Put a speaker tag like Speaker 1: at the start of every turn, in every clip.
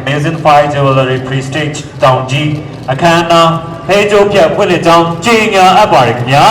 Speaker 1: Amazing Fire Jewelry Prestige တောင်ကြီးအခမ်းအနားဟဲကျိုးပြတ်ဖွင့်လှစ်ကြောင်းကြေညာအပ်ပါတယ်ခင်ဗျာ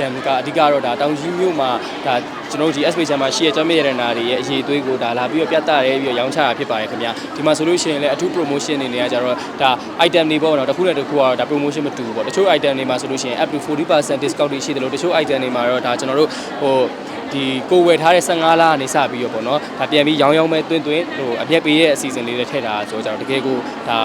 Speaker 2: Jam ကအဓိကတော့ဒါတောင်ကြီးမြို့မှာဒါကျွန်တော်တို့ဒီ SB Jam မှာရှိတဲ့ကျောင်းမြရတနာတွေရဲ့အရေးအသွေးကိုဒါလာပြီးတော့ပြသရဲပြီးတော့ရောင်းချတာဖြစ်ပါတယ်ခင်ဗျာဒီမှာဆိုလို့ရှိရင်လည်းအထူး promotion တွေနေရကြတော့ဒါ item တွေပေါ့နော်တစ်ခုနဲ့တစ်ခုကတော့ဒါ promotion မတူဘူးပေါ့တချို့ item တွေမှာဆိုလို့ရှိရင် up to 40% discount တွေရှိတယ်လို့တချို့ item တွေမှာတော့ဒါကျွန်တော်တို့ဟိုဒီကိုဝယ်ထားတဲ့15လကနေစပြီးတော့ပေါ့နော်ဒါပြန်ပြီးရောင်းရောင်းမဲ့တွင်းတွင်းဟိုအပြက်ပေးရဲ့အစီအစဉ်လေးတွေထည့်တာဆိုတော့ကျွန်တော်တကယ်ကိုဒါ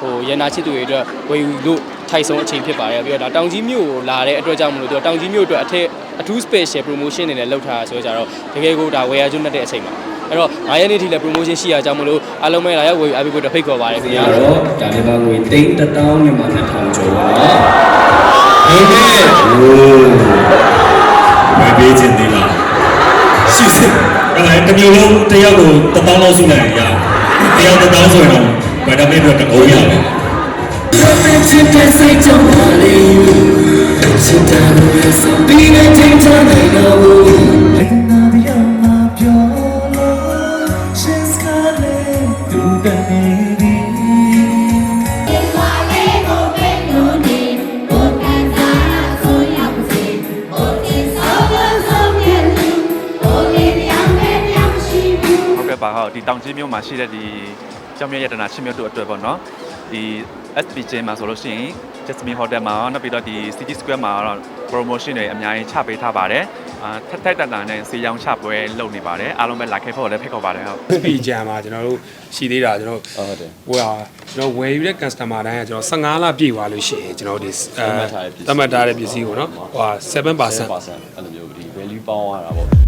Speaker 2: ဟိုရန်နာချစ်သူတွေအတွက်ဝယ်ယူလို့ ထိုက်ဆုံးအချိန်ဖြစ်ပါတယ်ပြီးတော့ဒါတောင်ကြီးမြို့ကိုလာတဲ့အတွက်ကြောင့်မလို့သူကတောင်ကြီးမြို့အတွက်အထက်အထူး special promotion တွေလည်းလုပ်ထားတာဆိုတော့တကယ်ကိုဒါဝယ်ရကျွတ်တဲ့အချိန်ပါအဲ့တော့9ရက်နေ့ထိလည်း promotion ရှိရကြောင်းမလို့အားလုံးပဲလာရောက်ဝယ်ယူအားပေးဖို့ဖိတ်ခေါ်ပါတယ်ခင်
Speaker 3: ဒီ
Speaker 2: ဗျာ
Speaker 3: ကတော့ဒါလေးပါငွေတိန်းတစ်တောင်းမြန်မာ2000ကျော်ပါနော်ဟေးဟေးဟိုး
Speaker 4: မပေးခြင်းသေးလားရှိစေအဲ့ဒါတမျိုးလုံးတယောက်ကိုတစ်ပေါင်းလောက်စုလိုက်ရတယောက်တစ်ပေါင်းဆိုရင်တော့ဗိုက်တာမင်တွေတကုံးရတယ်
Speaker 5: ချစ်တဲ့စိတ်ကြောင့်ပါလေချစ်တာလို့ဆိုပြီးနေချိန်ချနိုင်တော့ဘူးလက်နာပြရမှာပြောလို့ရှင်းစကားလေးသူတည်းနေ
Speaker 6: ဟုတ်ကဲ့ ပါဟုတ်ဒီတောင်ကြီးမြို့မှာရှိတဲ့ဒီကျောင်းမြတ်ရတနာချင်းမြတ်တို့အတွက်ပေါ့နော် ဒီ SPJ မှာဆိုလို့ရှိရင် Jasmine Hotel မှာနောက်ပြီးတော့ဒီ City Square မှာတော့ promotion တွေအများကြီးချပေးထားပါတယ်အာထက်ထက်တန်တန်နဲ့ဈေးရောင်းချပွဲလုပ်နေပါတယ်အားလုံးပဲလာခဲ့ဖို့လည်းဖိတ်ခေါ်ပါတယ်ဟုတ်
Speaker 7: စပီဂျန်မှာကျွန်တော်တို့ရှိသေးတာကျွန်တော်
Speaker 3: ဟုတ်တယ်
Speaker 7: ဟိုဟာကျွန်တော်ဝယ်ယူတဲ့ customer တိုင်းကကျွန်တော်15လပြည့်သွားလို့ရှိရင်ကျွန်တော်ဒီအဲသတ်မှတ်ထားတဲ့ပစ္စည်းကိုနော်ဟိုဟာ7%
Speaker 3: အဲ့လိုမျိုးဒီ value ပေါင်းရတာပေါ့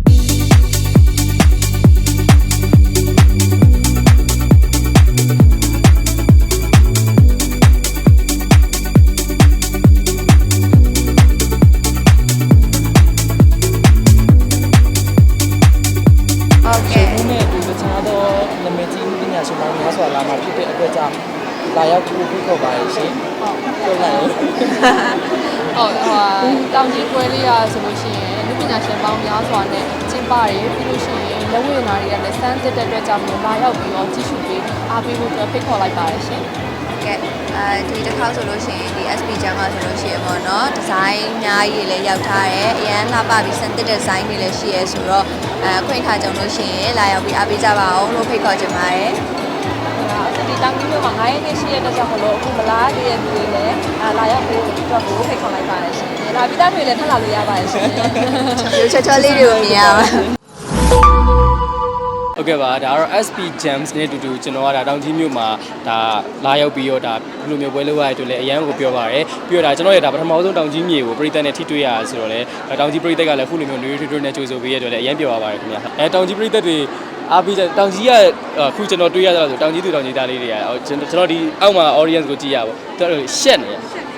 Speaker 2: ဖြစ်တဲ့အတွက်ကြောင့်လာရောက်ကြည့်ဖိတ်ခေါ်ပါရရှင်ဟုတ်ပြောလိုက်ရင်
Speaker 8: ဟုတ်ဟိုဟာတောင်ကြီးပွဲလေးရဆိုလို့ရှိရင်လူပညာရှင်ပေါင်းများစွာနဲ့ကျင်းပရပြီးလို့ရှိရင်လက်ဝဲနာတွေကလည်းစမ်းသစ်တဲ့အတွက်ကြောင့်မို့လာရောက်ပြီးတော့ကြည့်ရှုပေးအားပေးဖို့အတွက်ဖိတ်ခေါ်လိုက်ပါရရှင်
Speaker 9: ကဲအဲဒီတစ်ခေါက်ဆိုလို့ရှိရင်ဒီ SP ကျမ်းမှာဆိုလို့ရှိရင်ပေါ့နော်ဒီဇိုင်းအများကြီးလည်းရောက်ထားတယ်အရန်လှပပြီးစင်တစ်တဲ့ဒီဇိုင်းတွေလည်းရှိရဲဆိုတော့အဲခွင့်ခါကြုံလို့ရှိရင်လာရောက်ပြီးအားပေးကြပါအောင်လို့ဖိတ်ခေါ်ချင်ပါတယ်
Speaker 8: ဒီ တောင်ကြီးမြို့မှာ9ရက်နေ့ရှိရတဲ့ကြောင့်မလို့အခုမလားတည်းရဲ့လူတွေလည်းလာရောက်ပြီးတော့ကိုဖိတ်ခေါ်လိုက်ပါရရှင်။လာပြီးသားတွေလည်းထပ်လာလို့ရပါရရှင်
Speaker 9: ရုပ်ချောချောလေးတွေကိုမြင်ရပါ
Speaker 2: ဟုတ်ကဲ့ပါဒါကတော့ SP Gems နဲ့တူတူကျွန်တော်ကဒါတောင်ကြီးမြို့မှာဒါလာရောက်ပြီးတော့ဒါဘလိုမျိုးပွဲလုပ်ရတဲ့အတွက်လည်းအရန်ကိုပြောပါရယ်ပြီးတော့ဒါကျွန်တော်ရဲ့ဒါပထမဆုံးတောင်ကြီးမြေကိုပြည်သက်နဲ့ထိတွေ့ရဆိုတော့လေတောင်ကြီးပြည်သက်ကလည်းခုလိုမျိုးနွေးထွေးထွေးနဲ့ကြိုဆိုပေးရတဲ့အတွက်လည်းအရန်ပြောပါပါတယ်ခင်ဗျာအဲတောင်ကြီးပြည်သက်တွေအားပေးကြတောင်ကြီးကအခုကျွန်တော်တွေ့ရတာဆိုတောင်ကြီးသူတောင်ကြီးသားလေးတွေကကျွန်တော်ဒီအောက်မှာ audience ကိုကြည့်ရပါတော့တော်ရှက်နေ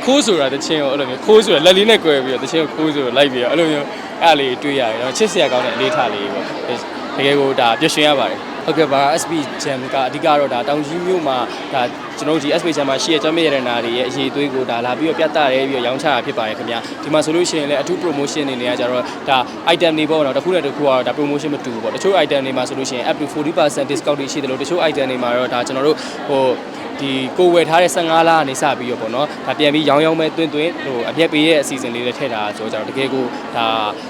Speaker 2: ခိုးဆိုတာတချင်းကိုအဲ့လိုမျိုးခိုးဆိုတာလက်လေးနဲ့꿰ပြီးတော့တချင်းကိုခိုးဆိုလိုက်ပြီးတော့အဲ့လိုမျိုးအဲ့အလေးတွေ့ရတယ်တော့ချစ်စရာကောင်းတဲ့အလေးထားလေးပေါ့ တကယ်ကိုဒါပြည့်ရှင်ရပါတယ်ဟုတ်ကဲ့ပါ SB Jam ကအဓိကတော့ဒါတောင်ကြီးမြို့မှာဒါကျွန်တော်တို့ဒီ SB Jam မှာရှိတဲ့ကျောင်းမြရတနာတွေရဲ့အရေးအသွေးကိုဒါလာပြီးတော့ပြသရဲပြီးတော့ရောင်းချတာဖြစ်ပါတယ်ခင်ဗျာဒီမှာဆိုလို့ရှိရင်လည်းအထူး promotion တွေနေရကြတော့ဒါ item တွေပေါ့နော်တစ်ခုနဲ့တစ်ခုကတော့ဒါ promotion မတူဘူးပေါ့တချို့ item တွေမှာဆိုလို့ရှိရင် up to 40% discount တွေရှိတယ်လို့တချို့ item တွေမှာတော့ဒါကျွန်တော်တို့ဟိုဒီကိုဝယ်ထားတဲ့15လကနေစပြီးတော့ပေါ့နော်ဒါပြန်ပြီးရောင်းရောင်းမဲ့တွင်းတွင်းဟိုအပြက်ပေးရဲ့အစီအစဉ်လေးတွေထည့်တာဆိုတော့တကယ်ကိုဒါ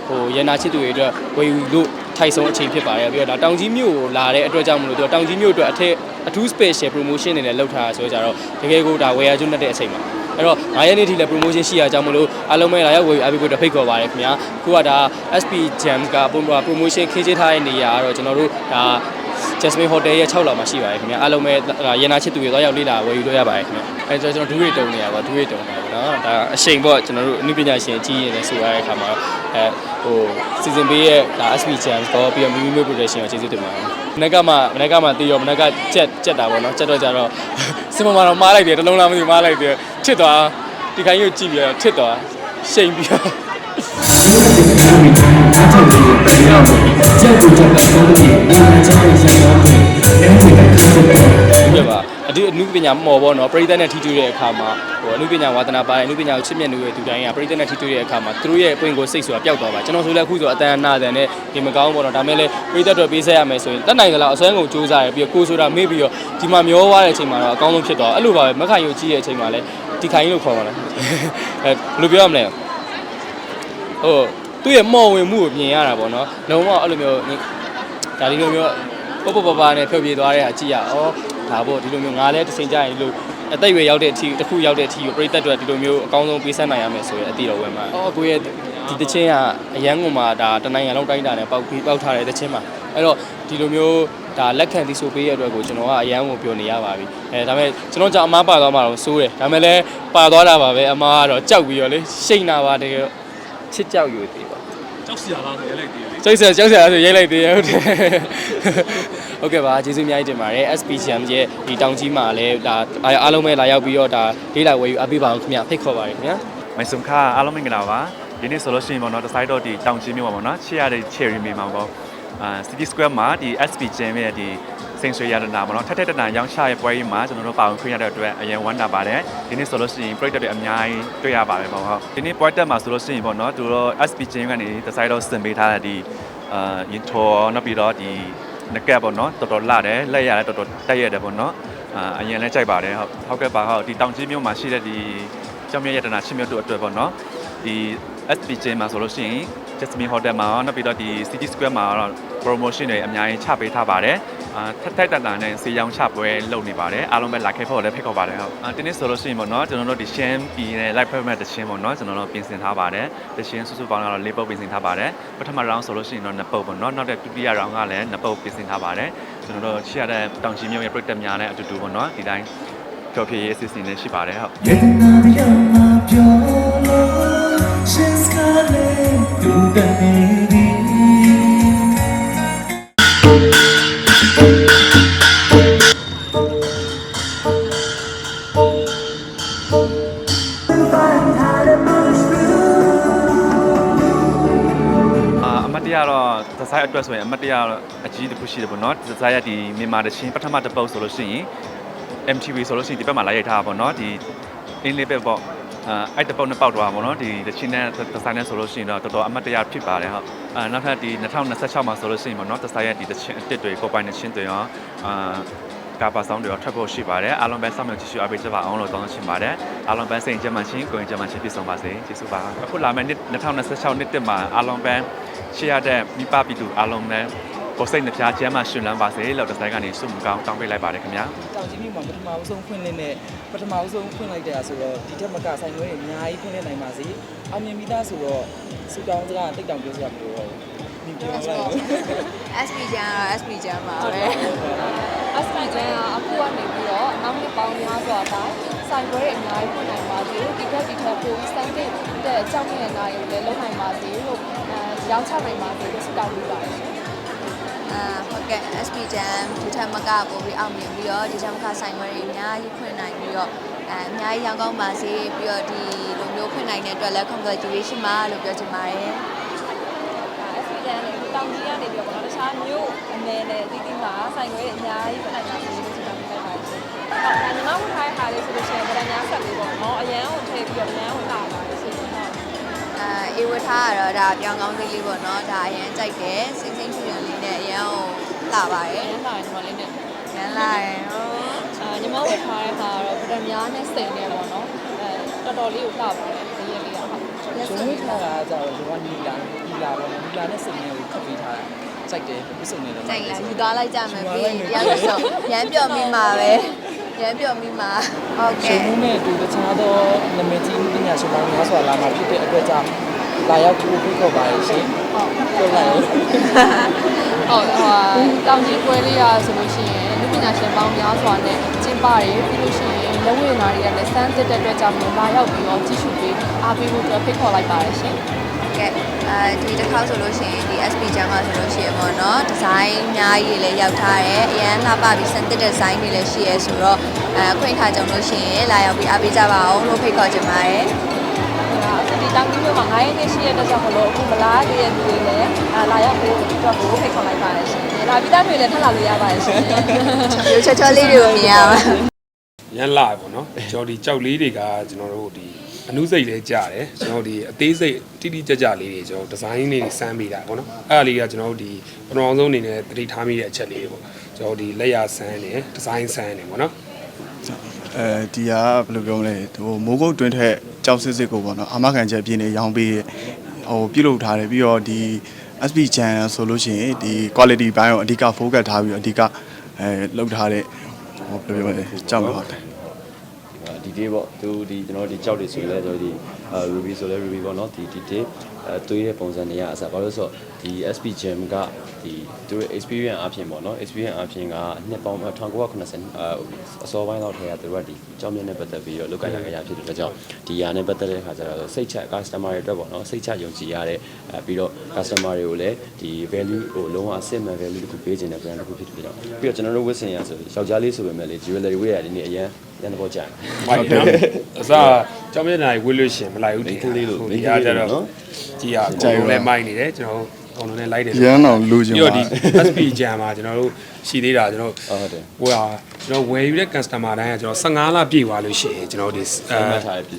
Speaker 2: ဟိုရန်နာချစ်သူတွေအတွက်ဝယ်ယူလို့ ထိုက်ဆုံးအချိန်ဖြစ်ပါတယ်ပြီးတော့ဒါတောင်ကြီးမြို့ကိုလာတဲ့အတွက်ကြောင့်မလို့သူကတောင်ကြီးမြို့အတွက်အထက်အထူး special promotion တွေလည်းလုပ်ထားတာဆိုတော့တကယ်ကိုဒါဝယ်ရကျွတ်တဲ့အချိန်ပါအဲ့တော့9ရက်နေ့ထိလည်း promotion ရှိရကြောင်းမလို့အားလုံးပဲလာရောက်ဝယ်ယူအားပေးဖို့ဖိတ်ခေါ်ပါတယ်ခင်ဗျာခုကဒါ SP Jam ကပုံပေါ် promotion ခင်းချထားတဲ့နေရာကတော့ကျွန်တော်တို့ဒါ Jasmine Hotel ရဲ့6လောက်မှာရှိပါတယ်ခင်ဗျာအားလုံးပဲရန်နာချစ်သူတွေသွားရောက်လေ့လာဝယ်ယူလို့ရပါတယ်ခင်ဗျာအဲကျွန်တော်ဒူးရီတုံနေရပါဒူးရီတုံတာပေါ့နော်ဒါအချိန်ပေါ့ကျွန်တော်တို့အနုပညာရှင်ကြီးရင်လည်းဆိုရတဲ့အခါမှာအဲဟိုစီစဉ်ပေးရဲ့ဒါ SP Jams တော့ပြီးတော့မိမိမျိုး production ကိုကျေးဇူးတင်ပါတယ်မနက်ကမှမနက်ကမှတီးရောမနက်ကကြက်ကြက်တာပေါ့နော်ကြက်တော့ကြတော့စင်မမတော့မားလိုက်တယ်တလုံးလားမသိဘူးမားလိုက်တယ်ထစ်သွားဒီခိုင်းကိုကြည့်ပြီးတော့ထစ်သွားရှိန်ပြီးတော့
Speaker 5: စားထုတ်ပြီး
Speaker 2: ပြင်ရမယ်
Speaker 5: ကြောက်ကိုကြောက်တာဆုံးပြီးနေရာချမ်းရရရမယ်လဲတွေကခံရမယ်ပြပါအတူအမှု
Speaker 2: ပညာမော်ပေါ့နော်ပရိသတ်နဲ့ထိတွေ့တဲ့အခါမှာဟိုအမှုပညာဝါသနာပါတဲ့အမှုပညာကိုချစ်မြတ်နေတဲ့သူတိုင်းကပရိသတ်နဲ့ထိတွေ့တဲ့အခါမှာသူတို့ရဲ့အပွင့်ကိုစိတ်ဆိုတာပျောက်သွားပါကျွန်တော်ဆိုလည်းအခုဆိုအတန်အနာတန်နဲ့ဒီမကောင်းပေါ့နော်ဒါမဲ့လည်းပရိသတ်တွေပေးဆက်ရမယ်ဆိုရင်တတ်နိုင်သလောက်အစွမ်းကုန်စူးစမ်းရပြီးတော့ကိုယ်ဆိုတာမေ့ပြီးတော့ဒီမှာမျောသွားတဲ့အချိန်မှာတော့အကောင်းဆုံးဖြစ်သွားအဲ့လိုပါပဲမခိုင်ရုပ်ကြီးရဲ့အချိန်မှာလည်းဒီခိုင်ကြီးလို့ခေါ်ပါလားအဲဘယ်လိုပြောရမလဲဟို သူ့ရဲ့မော်ဝင်မှုကိုမြင်ရတာပေါ့နော်လုံးဝအဲ့လိုမျိုးဒါဒီလိုမျိုးပပပပနဲ့ဖြုတ်ပြေးသွားတဲ့ဟာကြည့်ရအောင်ဒါပေါ့ဒီလိုမျိုးငါလည်းတစ်ချိန်ကြာရင်ဒီလိုအသက်အရွယ်ရောက်တဲ့အထိတစ်ခုရောက်တဲ့အထိကိုပြိသက်တွေဒီလိုမျိုးအကောင်းဆုံးပေးဆက်နိုင်ရမယ်ဆိုရင်အတိတော်ဝင်မှာအော်ကိုရဲ့ဒီတချင်းကအရန်ကုန်မှာဒါတနိုင်ငံလုံးတိုင်းတာနဲ့ပေါက်ပြီးပေါက်ထားတဲ့တချင်းမှာအဲ့တော့ဒီလိုမျိုးဒါလက်ခံသိဆိုပေးရတဲ့အတွက်ကိုကျွန်တော်ကအရန်ကိုပြောနေရပါပြီအဲဒါပေမဲ့ကျွန်တော်ကြောင့်အမားပါသွားမှာတော့စိုးတယ်ဒါပေမဲ့လည်းပါသွားတာပါပဲအမားကတော့ကြောက်ပြီးတော့လေရှိန်တာပါတကယ် ချစ်ကြောက်ယူသေးပါ
Speaker 7: ကြောက်စရာလားဆိုရဲလိုက်သေးတယ်လေ
Speaker 2: ကျိတ်ဆက်ကြောက်စရာဆိုရိုက်လိုက်သေးရဟုတ်တယ်ဟုတ်ကဲ့ပါကျေးဇူးအများကြီးတင်ပါတယ် SPGM ရဲ့ဒီတောင်ကြီးမှာလည်းဒါအားလုံးပဲလာရောက်ပြီးတော့ဒါလေးလာဝယ်ယူအပ်ပေးပါအောင်ခင်ဗျဖိတ်ခေါ်ပါတယ်ခင်ဗျာ
Speaker 6: မိုင်စုံခါအားလုံးမင်္ဂလာပါဒီနေ့ဆိုလို့ရှိရင်ပေါ့နော်တဆိုင်တော့ဒီတောင်ချင်းမြို့ပါပေါ့နော်ချစ်ရတဲ့ cherry မေမှာပေါ့အာ City Square မှာဒီ SP Jam ရဲ့ဒီ စိန်ဆွေရတနာပေါ့နော်ထက်ထက်တနာရောင်းချရဲ့ပွဲကြီးမှာကျွန်တော်တို့ပါဝင်ခွင့်ရတဲ့အတွက်အရင်ဝမ်းတာပါတယ်ဒီနေ့ဆိုလို့ရှိရင် project တွေအများကြီးတွေ့ရပါတယ်ပေါ့ဟုတ်ဒီနေ့ပွဲတက်မှာဆိုလို့ရှိရင်ပေါ့နော်သူတို့ SP Jam ကနေတဆိုင်တော့စင်ပေးထားတဲ့ဒီအာရင်ထော်နောက်ပြီးတော့ဒီနကက်ပေါ့နော်တော်တော်လာတယ်လက်ရတယ်တော်တော်တက်ရတယ်ပေါ့နော်အာအရင်လည်းကြိုက်ပါတယ်ဟုတ်ဟုတ်ကဲ့ပါဟုတ်ဒီတောင်ကြီးမြို့မှာရှိတဲ့ဒီကျောင်းမြတ်ရတနာချင်းမြတ်တို့အတွက်ပေါ့နော်ဒီ SPJ မှာဆိုလို့ရှိရင် Jasmine Hotel မှာရောနောက်ပြီးတော့ဒီ City Square မှာတော့ promotion တွေအများကြီးချပေးထားပါတယ်အာထက်ထက်တန်တန်နဲ့စေးရောင်းချပွဲလုပ်နေပါတယ်အားလုံးပဲလာခဲ့ဖို့လည်းဖိတ်ခေါ်ပါတယ်ဟုတ်အာဒီနေ့ဆိုလို့ရှိရင်ပေါ့နော်ကျွန်တော်တို့ဒီ Sham P နဲ့ Live Permit တချင်းပေါ့နော်ကျွန်တော်တို့ပြင်ဆင်ထားပါတယ်တချင်းစုစုပေါင်းတော့၄ပုတ်ပြင်ဆင်ထားပါတယ်ပထမ round ဆိုလို့ရှိရင်တော့2ပုတ်ပေါ့နော်နောက်တဲ့ဒုတိယ round ကလည်း2ပုတ်ပြင်ဆင်ထားပါတယ်ကျွန်တော်တို့ရှိရတဲ့တောင်ကြီးမြို့ရဲ့ project များနဲ့အတူတူပေါ့နော်ဒီတိုင်းကြော်ဖြည့်ရေးအစီအစဉ်လေးရှိပါတယ်ဟုတ် အာအမတ်တရားတော့ဒဇိုင်းအတွက်ဆိုရင်အမတ်တရားတော့အကြီးတစ်ခုရှိတယ်ပေါ့နော်ဒဇိုင်းရဒီမြန်မာတချင်းပထမတစ်ပုတ်ဆိုလို့ရှိရင် MTV ဆိုလို့ရှိရင်ဒီဘက်မှာလာရိုက်ထားတာပေါ့နော်ဒီအင်းလေးပဲပေါ့ အာအဲ့တစ်ပုတ်နဲ့ပေါက်သွားပါပေါ့နော်ဒီတချင်းနဲ့ဒဇိုင်းနဲ့ဆိုလို့ရှိရင်တော့တော်တော်အမတ်တရားဖြစ်ပါတယ်ဟုတ်အာနောက်ထပ်ဒီ2026မှာဆိုလို့ရှိရင်ပေါ့နော်ဒဇိုင်းရဒီတချင်းအစ်စ်တွေကိုပိုင်တဲ့ချင်းတွေရောအာကာပါဆောင်တွေရောထွက်ဖို့ရှိပါတယ်အားလုံးပဲစောင့်မျှော်ကြည့်ရှုအားပေးကြပါအောင်လို့တောင်းချင်ပါတယ်အားလုံးပဲစိတ်ကြမ်းမှချင်းကိုယ်ကြမ်းမှချင်းပြည့်စုံပါစေကျေးဇူးပါအခုလာမယ့်နှစ်2026နှစ်တက်မှာအားလုံးပဲရှေ့ရတဲ့မိဘပြည်သူအားလုံးလည်း ကိုယ်စိတ်နှပြချမ်းမှရှင်လန်းပါစေလို့ဒီဇိုင်းကနေဆုမကောင်းတောင်းပေးလိုက်ပါတယ်ခင်ဗျာ
Speaker 10: တောင်ကြီးမြို့မှာပထမအဆုံးဖွင့်လင်းတဲ့ပထမအဆုံးဖွင့်လိုက်တဲ့ဆိုတော့ဒီထက်မကဆိုင်ခွဲတွေအများကြီးဖွင့်လင်းနိုင်ပါစေအောင်မြင်မိသားဆိုတော့စူတောင်းစကားတိတ်တောင်ပြောစရာမလိုတော့ဘူးဒီပြောလိုက်လို့
Speaker 9: SP ကျန်ကတော့ SP ကျန်ပါပဲ
Speaker 8: SP ကျန်ကအခုကနေပြီးတော့နောက်နှစ်ပေါင်းများစွာတိုင်းဆိုင်ခွဲတွေအများကြီးဖွင့်နိုင်ပါစေဒီဘက်ဒီဘက်ပိုပြီးစမ်းသစ်တဲ့အကြောင်းရင်းနိုင်ကိုလည်းလုပ်နိုင်ပါစေလို့အဲရောင်းချနိုင်ပါစေလို့ဆုတောင်းပေးပါတယ်ရှင်
Speaker 9: အာဟုတ်ကဲ့ SP ကျန်ဒီထက်မကပိုပြီးအောင်မြင်ပြီးတော့ဒီထက်မကဆိုင်ခွဲတွေအများကြီးဖွင့်နိုင်ပြီးတော့အဲအများကြီးရောင်းကောင်းပါစေပြီးတော့ဒီလိုမျိုးဖွင့်နိုင်တဲ့အတွက်လည်း congratulation ပါလို့ပြောချင်ပါတယ်
Speaker 8: SP ကျန်လည်းတောင်ကြီးကနေပြီးတော့တခြားမျိုးအမဲနဲ့အသီးသီးမှာဆိုင်ခွဲအများကြီးဖွင့်နိုင်ပါစေလို့ဆုတောင်းပေးလိုက်ပါတယ်ရှင်ဟုတ်ဒါညီမတို့ထားတဲ့ဟာလေးဆိုလို့ရှိရင်ဗရန်ညာဆက်လေးပေါ့နော်အရန်ကိုထည့်ပြီးတော့အရန်ကိုလာပါတယ်ရှင်ဟုတ်
Speaker 9: အာအေဝထားကတော့ဒါပြောင်းကောင်းလေးလေးပေါ့နော်ဒါအရင်ကြိုက်တယ်စိမ့်စိမ့်ချွင်လေး နဲ့အရင်ကိုလှပါရ
Speaker 8: အ
Speaker 9: ယ်
Speaker 8: ရန်လာညီမလေးနဲ့
Speaker 9: ရန်လာရယ်ဟော
Speaker 8: အာညီမဝတ်ထားတဲ့ဟာကတော့ဗရန်ညာနဲ့စိန်နဲ့ပေါ့နော်အဲတော်တော်လေးကိုလှပါတယ်ဒီရက်လေးကဟုတ်
Speaker 10: ကျွန်တော်ထားတာကြတော့ဒီကနီလာနီလာတော့နီလာနဲ့စိတ်နဲ့ကိုခတ်ပေးထားတာစိုက်တယ်ပြစုံနေတယ်
Speaker 9: ကြိုက်လားယူသွားလိုက်ကြမယ်ပြီးတရားလို့ဆိုရမ်းပြော့မိမှာပဲရမ်းပြော့မိမှာဟုတ်
Speaker 10: ရှင်
Speaker 9: ကဲ့
Speaker 10: မှုနဲ့တူတခြားသောနာမည်ကြီးပညာရှင်ပေါင်းများစွာလာမှာဖြစ်တဲ့အတွက်ကြောင့် လာရောက်ဖို့ဖိတ်ခေါ်ပါရရှင်ဟုတ်ပြောလိုက်ရော
Speaker 8: ဟုတ်ဟိုဟာတောင်ကြီးပွဲလေးရဆိုလို့ရှိရင်လူပညာရှင်ပေါင်းများစွာနဲ့ကျင်းပရပြီးလို့ရှိရင်လက်ဝဲနာတွေကလည်းစမ်းသစ်တဲ့အတွက်ကြောင့်မို့လာရောက်ပြီးတော့ကြည့်ရှုပေးအားပေးဖို့အတွက်ဖိတ်ခေါ်လိုက်ပါတယ်ရှင်
Speaker 9: ကဲအဲဒီတစ်ခေါက်ဆိုလို့ရှိရင်ဒီ SP ကျမ်းမှာဆိုလို့ရှိရင်ပေါ့နော်ဒီဇိုင်းအများကြီးလည်းရောက်ထားတယ်အရန်လှပပြီးစံတစ်တဲ့ဒီဇိုင်းတွေလည်းရှိရဲဆိုတော့အဲအခွင့်အခါကြုံလို့ရှိရင်လာရောက်ပြီးအားပေးကြပါအောင်လို့ဖိတ်ခေါ်ချင်ပါတယ်
Speaker 8: အခုဒီ တောင်ကြီးမြို့မှာ9ရက်နေ့ရှိရတဲ့ကြောင့်မလို့အခုမလားတည်းရဲ့လူတွေလည်းလာရောက်ပြီးတော့ကိုဖိတ်ခေါ်လိုက်ပါတယ်ရှင်။လာပြီးသားတွေလည်းထပ်လာလို့ရပါတယ်ရှင်။
Speaker 9: ရုပ်ချောချောလေးတွေကိုမြင်ရပါ
Speaker 2: ရ
Speaker 7: ရန်လာပေါ့နော်ကျွန်တော်ဒီကြောက်လေးတွေကကျွန်တော်တို့ဒီအနုစိတ်လေးကြားတယ်ကျွန်တော်ဒီအသေးစိတ်တိတိကျကျလေးတွေကျွန်တော်ဒီဇိုင်းလေးတွေစမ်းမိတာပေါ့နော်အဲ့ဒါလေးကကျွန်တော်တို့ဒီပထမဆုံးအနေနဲ့သတိထားမိတဲ့အချက်လေးပေါ့ကျွန်တော်ဒီလက်ရဆန်းနေဒီဇိုင်းဆန်းနေပေါ့နော်
Speaker 11: အဲဒီကဘယ်လိုပြောမလဲဟိုမိုးကုတ်တွင်းထက် ကြောက်စစ်စစ်ကိုပေါ့နော်အာမခံချက်ပြင်းနေရောင်းပေးဟိုပြုလုပ်ထားတယ်ပြီးတော့ဒီ SB channel ဆိုလို့ရှိရင်ဒီ quality ဘိုင်းကိုအဓိက focus ထားပြီးတော့အဓိကအဲလုပ်ထားတဲ့ဟိုဘယ်လိုပြောမလဲကြောက်ပါတယ်
Speaker 12: ဒီ day ပေါ့သူဒီကျွန်တော်ဒီကြောက်တွေဆိုလဲကျွန်တော်ဒီအဲ ruby ဆိုလဲ ruby ပေါ့နော်ဒီဒီ day အဲ တွေးတဲ့ပုံစံတွေကအစားဘာလို့လဲဆိုတော့ဒီ SP gem ကဒီသူရဲ့ experience အပြင်ပေါ့နော် experience အပြင်ကနှစ်ပေါင်း1990အဲအစောပိုင်းတော့ထဲကသူတို့ကဒီကြောင်းမြင့်နဲ့ပတ်သက်ပြီးတော့လောက်ကရရဖြစ်တဲ့အတွက်ကြောင့်ဒီယာနဲ့ပတ်သက်တဲ့ခါကျတော့စိတ်ချ customer တွေအတွက်ပေါ့နော်စိတ်ချယုံကြည်ရတဲ့အဲပြီးတော့ customer တွေကိုလည်းဒီ value ဟိုလုံးဝအစစ်မှန် value တစ်ခုပေးခြင်းတဲ့ brand တစ်ခုဖြစ်တဲ့ကြောင့်ပြီးတော့ကျွန်တော်တို့ဝတ်ဆင်ရဆိုယောက်ျားလေးဆိုပေမဲ့လေ jewelry ဝတ်ရတယ်ဒီနေ့အရင်ရန်တော့ကြာတယ်
Speaker 7: ဟုတ်တယ်နော်အစား ကြောင်မျက်နှာကြီးဝှေ့လို့ရှရင်မလိုက်ဘူး
Speaker 12: မိန်းကလေးလို့
Speaker 7: ဟို
Speaker 12: မိ
Speaker 7: ဒီ
Speaker 12: န်းက
Speaker 7: အား
Speaker 12: လေး
Speaker 7: ကြ
Speaker 12: လို့
Speaker 7: တော့
Speaker 12: နော်
Speaker 7: ကြည်ရအကုန်လုံးလည်းမိုက်နေတယ်ကျွန်တော်တို့အကုန်လုံးလည်းလိုက်တယ်
Speaker 11: ရန်အောင်လူချင်
Speaker 7: ပြီး
Speaker 11: ပါ
Speaker 7: တော့ဒီ SP jam မှာကျွန်တော်တို့ရှိသေးတာကျွန်တော်
Speaker 12: ဟုတ်တယ်
Speaker 7: ဟိုဟာကျွန်တော်ဝယ်ယူတဲ့ customer တိုင်းကကျွန်တော်15လပြည့်သွားလို့ရှိရင်ကျွန်တော်ဒီအဲ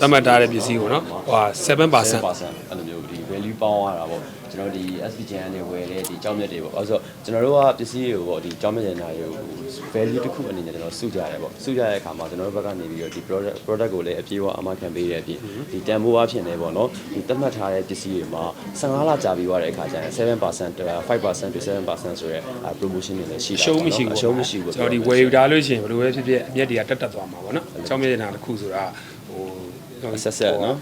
Speaker 7: သတ်မှတ်ထားတဲ့ပစ္စည်းကိုနော်ဟိုဟာ7%
Speaker 12: 7%အဲ့လိုမျိုးဒီ value ပေါင်းရတာပေါ့ ကျွန်တော်ဒီ SPGN ကနေဝယ်တဲ့ဒီကြောင်းမြတ်တွေပေါ့အဲဆိုကျွန်တော်တို့ကပစ္စည်းတွေကိုပေါ့ဒီကြောင်းမြတ်ရနာတွေကို value တစ်ခုအနေနဲ့ကျွန်တော်စုကြရတယ်ပေါ့စုကြတဲ့အခါမှာကျွန်တော်တို့ဘက်က နေပြီးတော့ဒီ product product ကိုလည်းအပြည့်အဝအမခံပေးတဲ့အပြင်ဒီတန်ဖိုးအဖြစ်နေပေါ့နော်ဒီသတ်မှတ်ထားတဲ့ပစ္စည်းတွေမှာ15လကြာပြီးသွားတဲ့အခါကျရင်7% 5% to 7%ဆိုရဲ promotion တွေလည်းရှိတာ
Speaker 7: ရှုံးမရှိဘူး
Speaker 12: အရှုံးမရှိဘူး
Speaker 7: ကျွန်တော်ဒီဝယ်ယူထားလို့ရှိရင်ဘယ်လိုပဲဖြစ်ဖြစ်အမျက်တွေကတက်တက်သွားမှာပေါ့နော်ကြောင်မျက်နှာတစ်ခုဆိုတာဟို
Speaker 12: ဆက်ဆက်နော်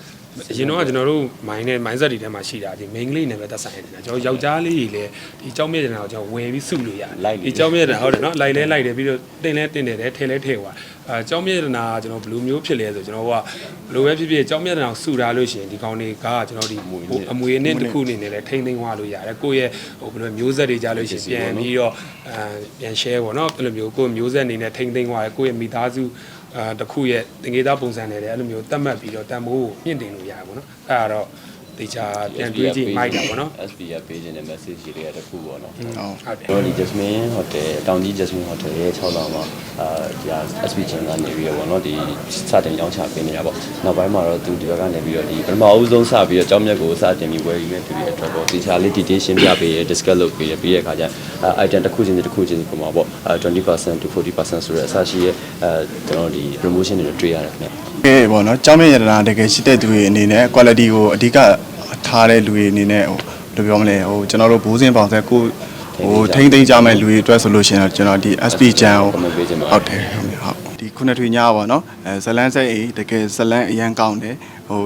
Speaker 7: အရင်တော့ကျွန်တော်တို့ mind နဲ့ mindset တွေထဲမှာရှိတာဒီ main ကလေးနဲ့ပဲသက်ဆိုင်နေတာကျွန်တော်ယောက်ျားလေးတွေလည်းဒီကြောင်မျက်နှာကိုကျွန်တော်ဝယ်ပြီးစုလို့ရတယ်ဒီကြောင်မျက်နှာဟုတ်တယ်နော်လိုက်လဲလိုက်တယ်ပြီးတော့တင်လဲတင်တယ်တယ်ထဲလဲထဲသွားအဲကြောင်မျက်နှာကကျွန်တော်ဘယ်လိုမျိုးဖြစ်လဲဆိုကျွန်တော်ကဘယ်လိုပဲဖြစ်ဖြစ်ကြောင်မျက်နှာကိုစုထားလို့ရှိရင်ဒီကောင်တွေကကျွန်တော်ဒီအမွေအနှစ်တစ်ခုအနေနဲ့လည်းထိမ့်သိမ်းသွားလို့ရတယ်ကိုယ့်ရဲ့ဟိုဘယ်လိုမျိုးဆက်တွေကြားလို့ရှိရင်ပြန်ပြီးတော့အဲပြန် share ပေါ့နော်အဲ့လိုမျိုးကိုယ့်မျိုးဆက်အနေနဲ့ထိမ့်သိမ်းသွားတယ်ကိုယ့်ရဲ့မိသားစု အာတစ်ခုရဲ့တင်ကြီးသားပုံစံနဲ့လည်းအဲ့လိုမျိုးတတ်မှတ်ပြီးတော့တန်ဖိုးကိုမြင့်တင်လို့ရတယ်ပေါ့နော်အဲ့ဒါတော့ တေချာပြန်တွေးကြည့်မိုက်တာပေါ့နော်
Speaker 12: SP ကပေးခြင်းတဲ့ message တွေတခုပေါ့နော်
Speaker 11: ဟုတ်
Speaker 7: ဟုတ်တယ်
Speaker 12: ကျွန်တော်ဒီ Jasmine Hotel တောင်ကြီး Jasmine Hotel ရဲ့6လောင်းမှာအာဒီဟာ SP ချန်ကနေပြီးတော့ဗောနော်ဒီစတင်ရောင်းချပေးနေတာပေါ့နောက်ပိုင်းမှာတော့သူဒီဘက်ကနေပြီးတော့ဒီပထမအဦးဆုံးစပြီးတော့ကြောင်းမြတ်ကိုစတင်ပြီးဝယ်ယူမဲ့သူတွေအတွက်ပေါ့ဒီချာလေး detail ရှင်းပြပေးရ discuss လုပ်ပေးရပြီးတဲ့အခါကျအာ item တစ်ခုချင်းတစ်ခုချင်းပုံမှာပေါ့အာ20% to 40%ဆိုတဲ့အစရှိရဲ့အဲကျွန်တော်ဒီ promotion တွေတွေ့ရတယ်ခင်ဗျ
Speaker 11: ကဲပေါ့နော်ကြောက်မြရတနာတကယ်ရှိတဲ့သူတွေအနေနဲ့ quality ကိုအဓိက ထားတဲ့လူတွေအနေနဲ့ဟိုဘယ်လိုပြောမလဲဟိုကျွန်တော်တို့ဘိုးစင်ပေါင်ဆက်ကိုဟိုထိမ့်သိမ့်ကြမဲ့လူတွေအတွက်ဆိုလို့ရှိရင်တော့ကျွန်တော်ဒီ SP channel ကိုဟုတ်တယ်ဟုတ်ဟုတ်ဒီခုနှစ်ထွေညာပေါ့နော်အဲဇလန်းဆက်အေးတကယ်ဇလန်းအရန်ကောင်းတယ်ဟို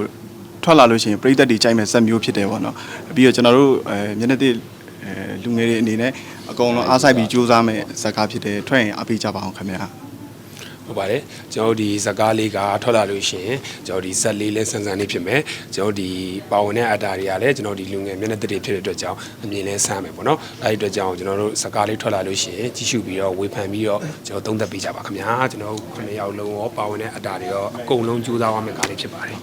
Speaker 11: ထွက်လာလို့ရှိရင်ပြိသက်တွေကြိုက်မဲ့ဆက်မျိုးဖြစ်တယ်ပေါ့နော်ပြီးတော့ကျွန်တော်တို့အဲမျက်နှာတစ်အဲလူငယ်တွေအနေနဲ့အကုန်လုံးအားစိုက်ပြီးစူးစမ်းမဲ့ဇာတ်ကားဖြစ်တယ်ထွက်ရင်အားပေးကြပါအောင်ခင်ဗျာ
Speaker 7: ဟုတ်ပါတယ်ကျွန်တော်တို့ဒီဇကားလေးကထွက်လာလို့ရှိရင်ကျွန်တော်ဒီဇက်လေးလဲဆန်းဆန်းလေးဖြစ်မယ်ကျွန်တော်ဒီပါဝင်တဲ့အတာတွေကလည်းကျွန်တော်ဒီလူငယ်မျက်နှာတစ်တွေဖြစ်တဲ့အတွက်ကြောင့်အမြင်လဲဆန်းမယ်ပေါ့နော်အဲဒီအတွက်ကြောင့်ကျွန်တော်တို့ဇကားလေးထွက်လာလို့ရှိရင်ကြီးစုပြီးတော့ဝေဖန်ပြီးတော့ကျွန်တော်သုံးသပ်ပေးကြပါခင်ဗျာကျွန်တော်တို့ခုနှစ်ယောက်လုံးရောပါဝင်တဲ့အတာတွေရောအကုန်လုံးကြိုးစားရမယ့်ကားလေးဖြစ်ပါတယ်